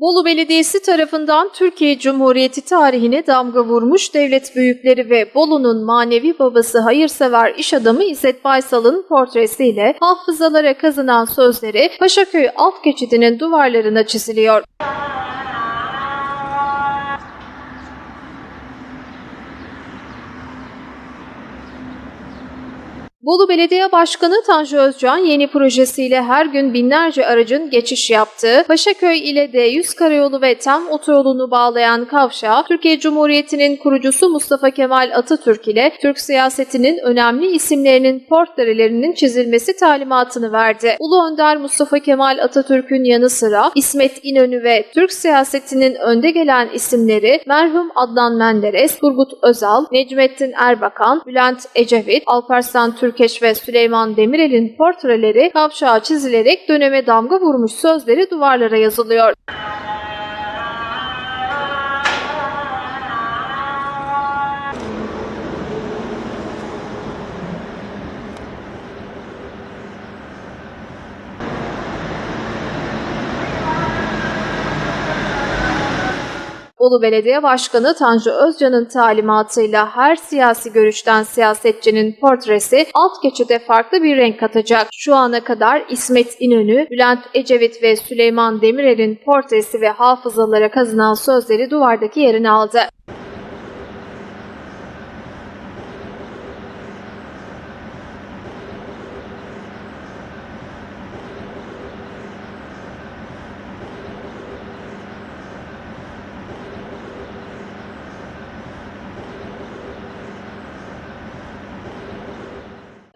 Bolu Belediyesi tarafından Türkiye Cumhuriyeti tarihine damga vurmuş devlet büyükleri ve Bolu'nun manevi babası hayırsever iş adamı İzzet Baysal'ın portresiyle hafızalara kazınan sözleri Paşaköy alt geçidinin duvarlarına çiziliyor. Bolu Belediye Başkanı Tanju Özcan yeni projesiyle her gün binlerce aracın geçiş yaptığı Paşaköy ile D100 karayolu ve TEM otoyolunu bağlayan kavşağı Türkiye Cumhuriyeti'nin kurucusu Mustafa Kemal Atatürk ile Türk siyasetinin önemli isimlerinin portrelerinin çizilmesi talimatını verdi. Ulu Önder Mustafa Kemal Atatürk'ün yanı sıra İsmet İnönü ve Türk siyasetinin önde gelen isimleri merhum Adnan Menderes, Turgut Özal, Necmettin Erbakan, Bülent Ecevit, Alparslan Türkeş ve Süleyman Demirel'in portreleri kavşağa çizilerek döneme damga vurmuş sözleri duvarlara yazılıyor. Bolu Belediye Başkanı Tanju Özcan'ın talimatıyla her siyasi görüşten siyasetçinin portresi alt geçide farklı bir renk katacak. Şu ana kadar İsmet İnönü, Bülent Ecevit ve Süleyman Demirel'in portresi ve hafızalara kazınan sözleri duvardaki yerini aldı.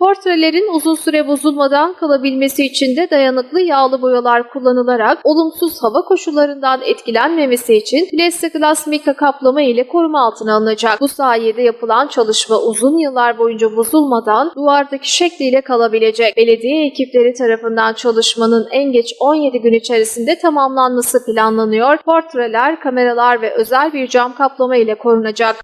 Portrelerin uzun süre bozulmadan kalabilmesi için de dayanıklı yağlı boyalar kullanılarak olumsuz hava koşullarından etkilenmemesi için plexiglas mika kaplama ile koruma altına alınacak. Bu sayede yapılan çalışma uzun yıllar boyunca bozulmadan duvardaki şekliyle kalabilecek. Belediye ekipleri tarafından çalışmanın en geç 17 gün içerisinde tamamlanması planlanıyor. Portreler, kameralar ve özel bir cam kaplama ile korunacak.